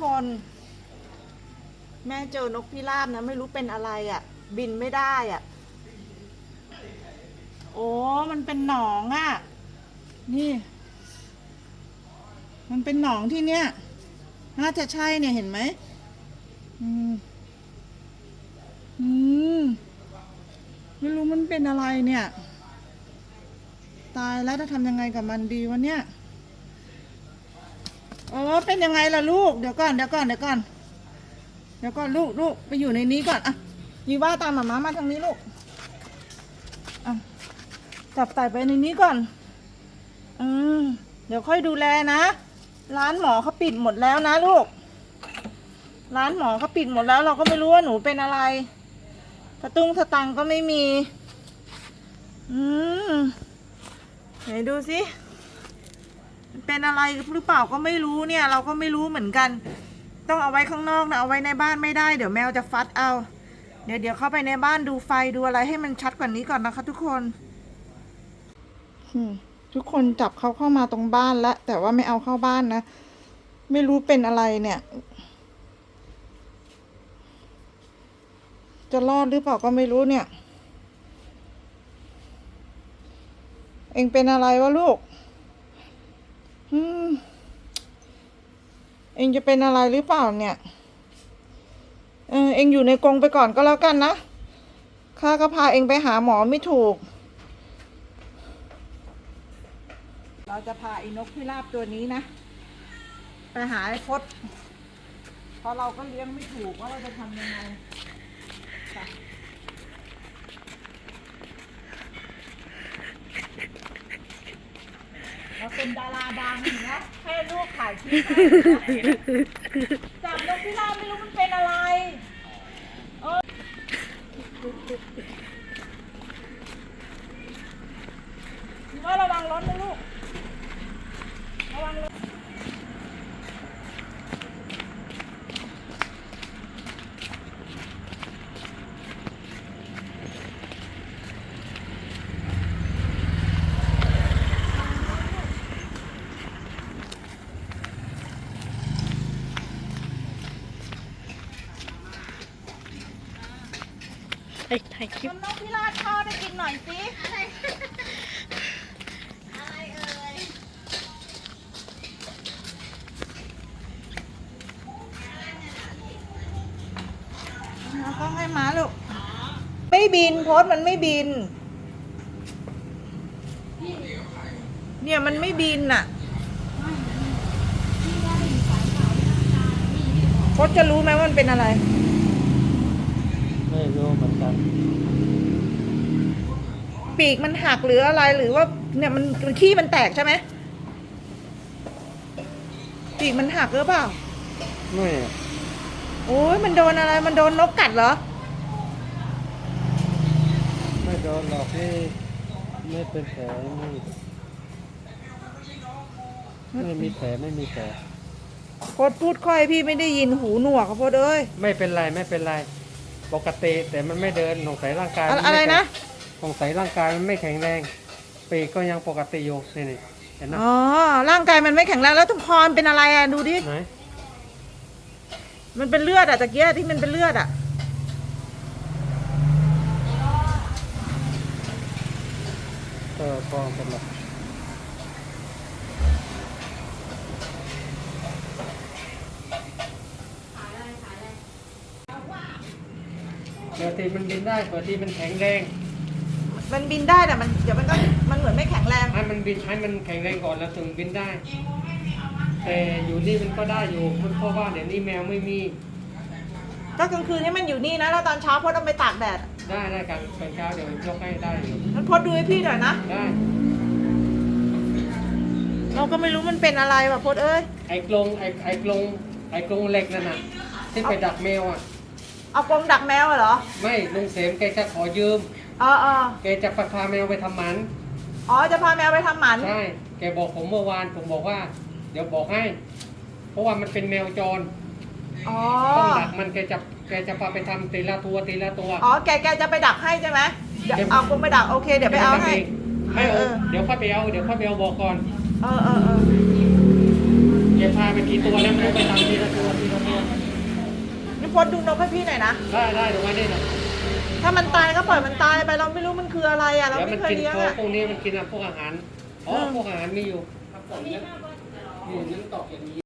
คน แม่เจอนกพิราบนะไม่รู้เป็นอะไรอะ่ะ บินไม่ได้อะ่ะ โอ้มันเป็นหนองอะ่ะ นี่ มันเป็นหนองที่เนี้ยน่าจะใช่เนี่ยเห็นไหมอืมอืมไม่รู้มันเป็นอะไรเนี่ย ตายแล้วจะทำยังไงกับมันดีวะเนี่ย โอ้เป็นยังไงล่ะลูกเดี๋ยวก่อนเดี๋ยวก่อนเดี๋ยวก่อนเดี๋ยวก่อนลูกลูกไปอยู่ในนี้ก่อนอะยีว่าตามหมามามาทางนี้ลูกอะจับใส่ไปในนี้ก่อนอืมเดี๋ยวค่อยดูแลนะ ร้านหมอเขาปิดหมดแล้วนะลูก ร้านหมอเขาปิดหมดแล้ว เราก็ไม่รู้ว่าหนูเป็นอะไรสตุ้งสตังก็ไม่มี อืมไหนดูสิ เป็นอะไรหรือเปล่าก็ไม่รู้เนี่ย เราก็ไม่รู้เหมือนกัน ต้องเอาไว้ข้างนอกนะเอาไว้ในบ้านไม่ได้เดี๋ยวแมวจะฟัดเอา เดี๋ยวเดี๋ยวเข้าไปในบ้านดูไฟดูอะไรให้มันชัดกว่านี้ก่อนนะคะ ทุกคนทุกคนจับเขาเข้ามาตรงบ้านแล้วแต่ว่าไม่เอาเข้าบ้านนะ ไม่รู้เป็นอะไรเนี่ย จะรอดหรือเปล่าก็ไม่รู้เนี่ย เองเป็นอะไรวะลูก เองจะเป็นอะไรหรือเปล่าเนี่ย เออเองอยู่ในกรงไปก่อนก็แล้วกันนะ ข้าก็พาเองไปหาหมอไม่ถูก เราจะพาไอ้นกพิราบตัวนี้นะ ไปหาไอ้พดเพราะเราก็เลี้ยงไม่ถูกว่าเราจะทำยังไงไป เราเป็นดาราดังนะให้ลูกถ่ายคลิปให้นะจับนกพิราบไม่รู้มันเป็นอะไรเออว่าระวังรถนะลูก ระวังรถ ไอ้ถ่ายคลิปทำนกพิราบทอดให้กินหน่อยสิแล้วก็ให้ม้าลูกไม่บินโพสต์มันไม่บิน เนี่ยมันไม่บินน่ะโพสต์จะรู้ไหมว่ามันเป็นอะไร ไม่รู้เหมือนกัน ปีกมันหักหรืออะไรหรือว่าเนี่ยมันมันขี้มันแตกใช่ไหมปีกมันหักหรือเปล่า ไม่โอ้ยมันโดนอะไรมันโดนนกกัดเหรอ ไม่โดนหรอกนี่ไม่เป็นแผลไม่ไม่มีแผลไม่มีแผลโพดพูดค่อยพี่ไม่ได้ยินหูหนวกครับโพดเอ้ย ไม่เป็นไรไม่เป็นไร ปกติแต่มันไม่เดินสงสัยร่างกายอะมัอะไรม่แข็งนะ สงสัยร่างกายมันไม่แข็งแรงปีกก็ยังปกติอยู่นี่นี่เห็นนะอ๋อ ร่างกายมันไม่แข็งแรงแล้วทุกคอนเป็นอะไรอะ ดูดิ ไหนมันเป็นเลือดอะตะเกียที่มันเป็นเลือดอะ เออพอกันหรอ ปกติมันบินได้ปกติมันแข็งแรงมันบินได้แต่มันเดี๋ยวมันก็มันเหมือนไม่แข็งแรง ให้มันบินให้มันแข็งแรงก่อนแล้วถึงบินได้ แต่อยู่นี่มันก็ได้อยู่เพราะว่าเดี๋ยวนี้แมวไม่มี ก็กลางคืนให้มันอยู่นี่นะแล้วตอนเช้าพดเอาไปตากแดดได้ได้กันตอนเช้าเดี๋ยวยกให้ได้อยู่มันพดดูให้พี่หน่อยนะได้ เราก็ไม่รู้มันเป็นอะไรว่ะพดเอ้ยไอ้กรงไอ้ไอ้กรงไอ้กรงเหล็กนั่นน่ะที่ไปดักแมวอะ เอากรงดักแมวเหรอ ไม่ลุงเสมแกจะขอยืม เออเออแกจะไปพาแมวไปทำหมัน อ๋อ จะพาแมวไปทำหมัน ใช่ แกบอกผมเมื่อวาน ผมบอกว่า เดี๋ยวบอกให้ เพราะว่ามันเป็นแมวจร อ๋อ ต้องดักมันแกจะแกจะพาไปทำตีละตัวตีละตัว อ๋อ แกแกจะไปดักให้ใช่ไหมเดี๋ยวเอากรงไปดักโอเค เดี๋ยวไปเอาให้ ไม่เอเอาอเดี๋ยวค่อยไปเอา เดี๋ยวค่อยไปเอาบอกก่อน เออเออเออแกพาไปกี่ตัวแล้วไม่รู้ไปทำทีละตัวทีละตัว พพี่พศดูนกให้พี่หน่อยนะ ได้ได้ตรงนี้นะถ้ามันตายก็ปล่อยมันตายไปเราไม่รู้มันคืออะไรอะ เราเดี๋ยวไม่มันเคยกินเลี้ยงพวกอะ พวกนี้มันกินอะพวกอาหารอ๋อเออพวกอาหารมีอยู่ครับผมเนี่ยนี่น้ำตกอย่างนี้